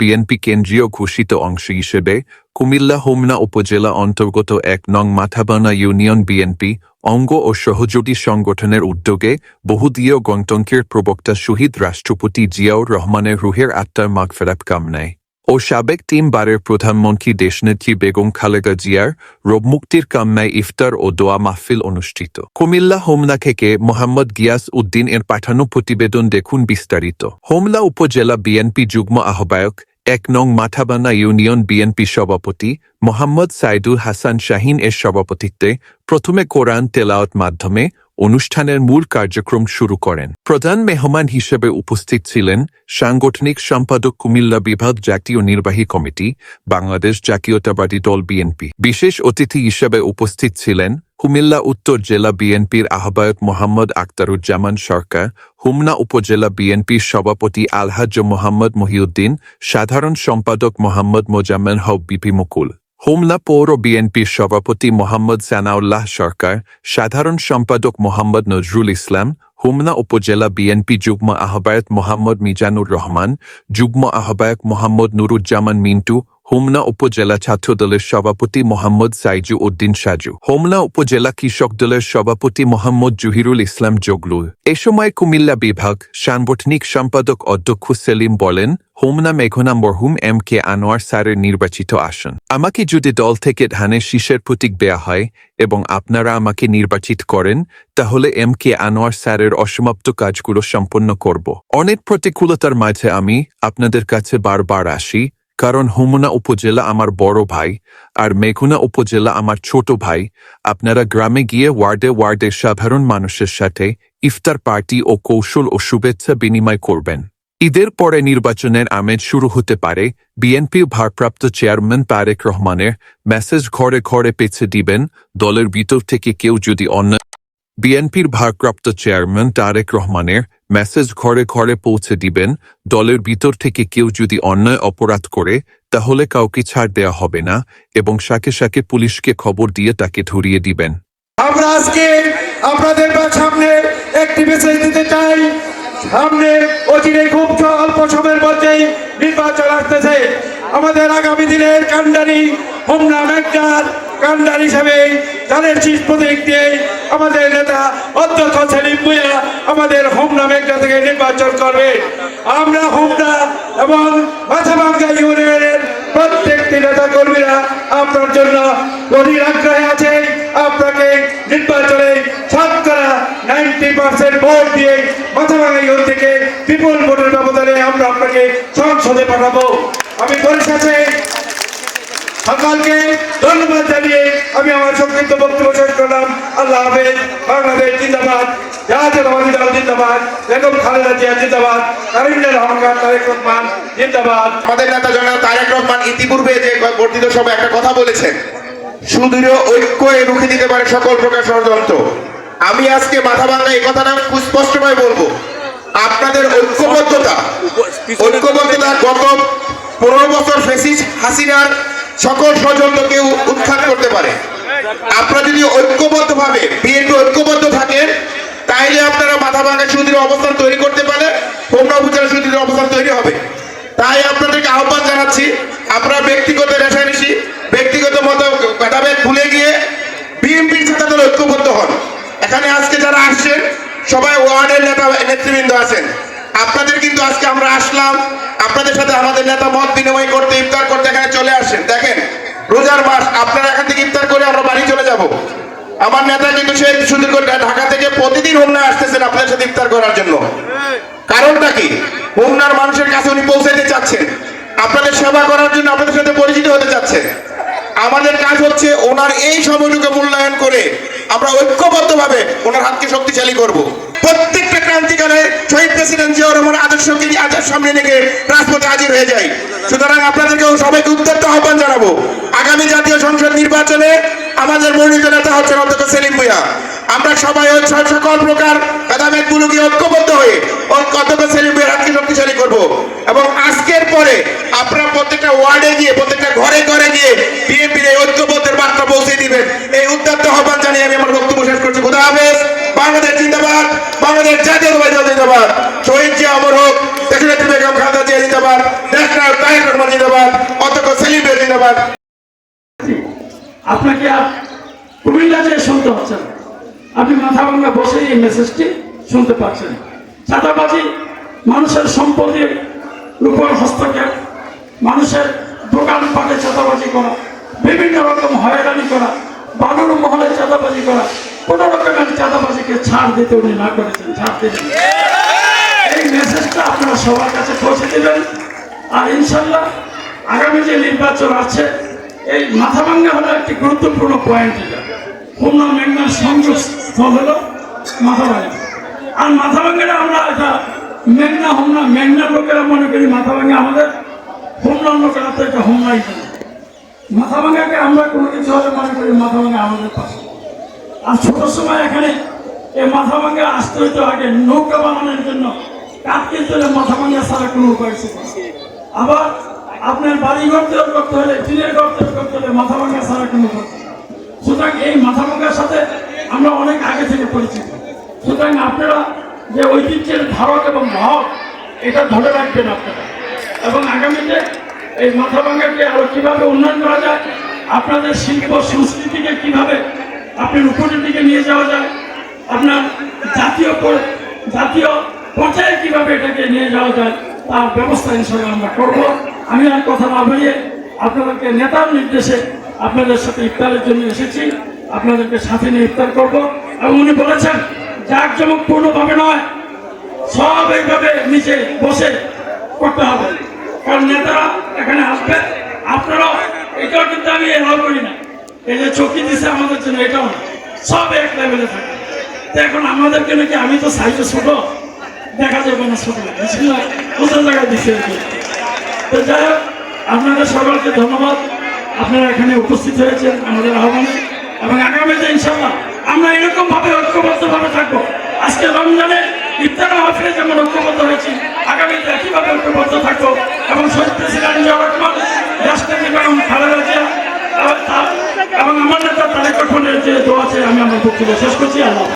BNP কেন্দ্রীয় ঘোষিত অংশ হিসেবে কুমিল্লা, হোমনা উপজেলা অন্তর্গত এক নং মাথাবানা ইউনিয়ন বিএনপি অঙ্গ ও সহযোগী সংগঠনের উদ্যোগে বহুদীয় গণতন্ত্রের প্রবক্তা শহীদ রাষ্ট্রপতি জিয়াউর রহমানের রুহের আত্মার মাগফেরাত কামনায়। ও সাবেক তিনবারের প্রধানমন্ত্রী দেশনেত্রী বেগম খালেদা জিয়ার রোগমুক্তির কামনায় ইফতার ও দোয়া মাহফিল অনুষ্ঠিত। কুমিল্লা হোমনা থেকে মোহাম্মদ গিয়াস উদ্দিন এর পাঠানো প্রতিবেদন দেখুন বিস্তারিত। হোমলা উপজেলা বিএনপি যুগ্ম আহ্বায়ক, এক নং মাথাবানা ইউনিয়ন বিএনপি সভাপতি, মোহাম্মদ সাইদুল হাসান শাহিন এর সভাপতিত্বে প্রথমে কোরআন তেলাওয়াত মাধ্যমে অনুষ্ঠানের মূল কার্যক্রম শুরু করেন। প্রধান মেহমান হিসেবে উপস্থিত ছিলেন সাংগঠনিক সম্পাদক কুমিল্লা বিভাগ জাতীয় নির্বাহী কমিটি, বাংলাদেশ জাতীয়তাবাদী দল বিএনপি। বিশেষ অতিথি হিসেবে উপস্থিত ছিলেন কুমিল্লা উত্তর জেলা বিএনপির আহ্বায়ক মোহাম্মদ আক্তারুজ্জামান সরকার, হুমনা উপজেলা বিএনপির সভাপতি আলহাজ মোহাম্মদ মহিউদ্দিন, সাধারণ সম্পাদক মোহাম্মদ মোজাম্মেল হক বিপি মুকুল। হোমনা পৌর বিএনপির সভাপতি মোহাম্মদ সানাউল্লাহ সরকার, সাধারণ সম্পাদক মোহাম্মদ নজরুল ইসলাম হুমনা উপজেলা বিএনপি যুগ্ম আহ্বায়ক মোহাম্মদ মিজানুর রহমান, যুগ্ম আহ্বায়ক মোহাম্মদ নুরুজ্জামান মিন্টু হোমনা উপজেলা ছাত্র দলের সভাপতি মোহাম্মদ সাইজু উদ্দিন সাজু। হোমনা উপজেলা কৃষক দলের সভাপতি মোহাম্মদ জহিরুল ইসলাম জগলু এ সময় কুমিল্লা বিভাগ সাংগঠনিক সম্পাদক অধ্যক্ষ সেলিম বলেন, হোমনা মেঘনা মরহুম এম কে আনোয়ার স্যারের নির্বাচিত আসন। আমাকে যদি দল থেকে ধানের শীষের প্রতীক দেয়া হয় এবং আপনারা আমাকে নির্বাচিত করেন, তাহলে এম কে আনোয়ার স্যারের অসমাপ্ত কাজগুলো সম্পন্ন করব। অনেক প্রতিকূলতার মাঝে আমি আপনাদের কাছে বারবার আসি কারণ হোমনা উপজেলা আমার বড় ভাই আর মেঘনা উপজেলা আমার ছোট ভাই। আপনারা গ্রামে গিয়ে ওয়ার্ডে ওয়ার্ডে সাধারণ মানুষের সাথে ইফতার পার্টি ও কৌশল ও শুভেচ্ছা বিনিময় করবেন। ঈদের পরে নির্বাচনের আমেজ শুরু হতে পারে। বিএনপি ভারপ্রাপ্ত চেয়ারম্যান তারেক রহমানের মেসেজ ঘরে ঘরে পেছে দিবেন। দলের ভিতর থেকে কেউ যদি অন্য বিএনপির ভারপ্রাপ্ত চেয়ারম্যান তারেক রহমানের মেসেজ ঘরে ঘরে পৌঁছে দিবেন, দলের ভিতর থেকে কেউ যদি অন্যায় অপরাধ করে, তাহলে কাউকে ছাড় দেয়া হবে না এবং সাকে সাকে পুলিশকে খবর দিয়ে তাকে ধরিয়ে দিবেন। আমরা আজকে আপনাদের সামনে একটি মেসেজ দিতে চাই। সামনে অচিরে খুব অল্প সময়ের মধ্যেই নির্বাচন আসতেছে। আমাদের আগামী দিনের কান্ডারি হোমনা মেঘনার কান্ডার হিসেবে তাদের শীষ প্রতীক দিয়ে আমাদের নেতা অধ্যক্ষ সেলিম ভুইয়া আমাদের হোমনা মেঘনা থেকে নির্বাচন করবে। আমরা হোমনা এবং মাথাভাঙ্গা ইউনিয়নের প্রত্যেকটি নেতা কর্মীরা আপনার জন্য গভীর আগ্রহে আছে। আপনাকে নির্বাচনে শতকরা নাইনটি পার্সেন্ট ভোট দিয়ে মাথাভাঙা ইউন থেকে বিপুল ভোটের ব্যবধানে আমরা আপনাকে সংসদে পাঠাবো। আমি পরিশেষে সকালকে ধন্যবাদ জানিয়ে আমি আমার সংক্ষিপ্ত বক্তব্য শেষ করলাম। আল্লাহ হাফেজ। বাংলাদেশ জিন্দাবাদ। তারেক রহমান নেতা তারেক রহমান ইতিপূর্বে যে কথা বলেছেন। রুখে দিতে পারে সকল আমি আজকে মাথা ভাঙা এই কথাটা স্পষ্টভাবে বলব। আপনাদের ঐক্যবদ্ধতা ঐক্যবদ্ধতা গত পনেরো বছর হাসিনার সকল ষড়যন্ত্রকে উৎখাত করতে পারে। আপনারা যদি ঐক্যবদ্ধ ভাবে বিএনপি ঐক্যবদ্ধ থাকেন তাইলে আপনারা মাথা ভাঙা সুদৃঢ় অবস্থান তৈরি করতে পারে হোমনা উপজেলা সুদৃঢ় অবস্থান তৈরি হবে। তাই আপনাদেরকে আহ্বান জানাচ্ছি, আপনারা ব্যক্তিগত রেশারেশি, ব্যক্তিগত মত ভেদাভেদ ভুলে গিয়ে বিএনপির সাথে আপনারা ঐক্যবদ্ধ হন। এখানে আজকে যারা আসছেন, সবাই ওয়ার্ডের নেতা, নেতৃবৃন্দ আছেন। আপনাদের কিন্তু আজকে আমরা আসলাম আপনাদের সাথে আমাদের নেতা মত বিনিময় করতে, ইফতার করতে এখানে চলে আসছেন দেখেন, রোজার মাস, আপনারা এখান থেকে ইফতার করে আমরা বাড়ি চলে যাব। আমার নেতা কিন্তু সে সুদীর্ঘ ঢাকা থেকে প্রতিদিন হোমনা আসতেছেন আপনাদের সাথে ইফতার করার জন্য। কারণটা কি? হোমনার মানুষের কাছে উনি পৌঁছাতে চাচ্ছেন। আপনাদের সেবা করার জন্য আপনাদের সাথে পরিচিত হতে চাচ্ছেন আমাদের কাজ হচ্ছে ওনার এই সময়টুকু মূল্যায়ন করে আমরা ঐক্যবদ্ধভাবে ওনার হাতকে শক্তিশালী করব। প্রত্যেকটা ক্রান্তিকালে শহীদ প্রেসিডেন্ট জিয়াউর রহমান আদর্শকে সামনে রেখে রাজপথে হাজির হয়ে যায় সুতরাং আপনাদেরকেও সবাইকে উদ্যত্ত আহ্বান জানাব। আগামী জাতীয় সংসদ নির্বাচনে আমাদের মনোনীত নেতা হচ্ছেন অধ্যক্ষ সেলিম ভুইয়া। আমরা সবাই সকল প্রকার ভেদাভেদ গুলোকে ঐক্যবদ্ধ হয়ে অধ্যক্ষ সেলিম ভুইয়ার হাতকে শক্তিশালী করব। এবং আজকের পরে আপনারা প্রত্যেকটা ওয়ার্ডে গিয়ে, প্রত্যেকটা ঘরে ঘরে গিয়ে বিএনপির এই ঐক্যবদ্ধের বার্তা পৌঁছে দিবেন এই উদ্যত্ত আহ্বান জানিয়ে আমি আমার বক্তব্য শেষ করছি খুদা হাফেজ বাংলাদেশ জিন্দাবাদ জিন্দাবাদ জাতীয়তাবাদী দল জিন্দাবাদ। শহীদ জিয়া অমর হোক, দেশনেত্রী বেগম খালেদা জিয়া জিন্দাবাদ ন্যাশনাল তারেক রহমান জিন্দাবাদ, অধ্যক্ষ সেলিম ভাই জিন্দাবাদ। আপনাকে আর কুমিল্লা যেয়ে শুনতে হচ্ছে আপনি মাথা ভাঙা বসে এই মেসেজটি শুনতে পাচ্ছেন চাঁদাবাজি মানুষের সম্পত্তির উপর হস্তক্ষেপ, মানুষের দোকান পাটে চাঁদাবাজি করা, বিভিন্ন রকম হয়রানি করা, বানুর মহলে চাঁদাবাজি করা কোন রকমের চাঁদাবাজিকে ছাড় দিতে উনি না করেছেন, ছাড় দিতেন এই মেসেজটা আপনারা সবার কাছে পৌঁছে দেবেন। আর ইনশাল্লাহ আগামী যে নির্বাচন আছে, এই মাথাভাঙ্গা হলো একটি গুরুত্বপূর্ণ পয়েন্ট এটা। খুলনা মেঘনার সংযোগ স্থল হলো মাথাভাঙ্গা আর মাথাভাঙ্গাটা আমরা এটা মেঘনা, হোমনা মেঘনার লোকেরা মনে করি মাথাভাঙ্গা আমাদের। হোমনার লোকেরা তো এটা হোমনাই মাথাভাঙ্গাকে আমরা কোনো কিছু হলে মনে করি মাথাভাঙ্গা আমাদের পাশে। আর ছোট সময় এখানে এই মাথা ভাঙ্গা আসতে হইতো আগে, নৌকা বানানোর জন্য। কিনতে হলে মাথা ভাঙ্গা ছাড়া কোনো উপায় আবার আপনার বাড়ি ঘর তৈরি করতে হলে, টিনের ঘর তৈরি করতে হলে মাথা ভাঙ্গা ছাড়া কোনো সুতরাং এই মাথা ভাঙ্গার সাথে আমরা অনেক আগে থেকে পরিচিত। সুতরাং আপনারা যে ঐতিহ্যের ধারক এবং ভাব এটা ধরে রাখবেন আপনারা। এবং আগামীতে এই মাথা ভাঙ্গাকে আরও কীভাবে উন্নয়ন করা যায়, আপনাদের শিল্প, সংস্কৃতিকে কীভাবে আপনি উপরের দিকে নিয়ে যাওয়া যায়। আপনার জাতীয় জাতীয় পর্যায়ে কীভাবে এটাকে নিয়ে যাওয়া যায়, তার ব্যবস্থা হিসাবে আমরা করব। আমি আর কথা না বাড়িয়ে আপনাদেরকে নেতার নির্দেশে আপনাদের সাথে ইফতারের জন্য এসেছি। আপনাদেরকে সাথে নিয়ে ইফতার করব। এবং উনি বলেছেন জাঁকজমক পূর্ণভাবে নয়, সব এইভাবে নিচে বসে করতে হবে। কারণ নেতারা এখানে আসবে। আপনারাও এটাও কিন্তু আমি এলাও করি না। এই যে চকি দিছে আমাদের জন্য এটাও সব এক লেভেলে থাকে। তো এখন আমাদেরকে নাকি, আমি তো সাইজে ছোট, দেখা যাবে না ছোট। কোথাও জায়গায় দিচ্ছে। তো যাই হোক, আপনাদের সকলকে ধন্যবাদ। আপনারা এখানে উপস্থিত হয়েছেন আমাদের আহ্বানে। এবং আগামীতে ইনশাল্লাহ আমরা এরকম ভাবে ঐক্যবদ্ধ থাকব। আজকে রমজানে ইফতার মাহফিলে যেমন ঐক্যবদ্ধ হয়েছি, আগামীতে একইভাবে ঐক্যবদ্ধ থাকব এবং শহীদ প্রেসিডেন্ট জিয়া রহমান রাষ্ট্রপতি বেগম খালেদা জিয়া এবং তার- এবং আমার নেতা তারেক রহমানের যে দোয়া আছে আমি আমার বক্তব্য শেষ করছি আল্লাহ।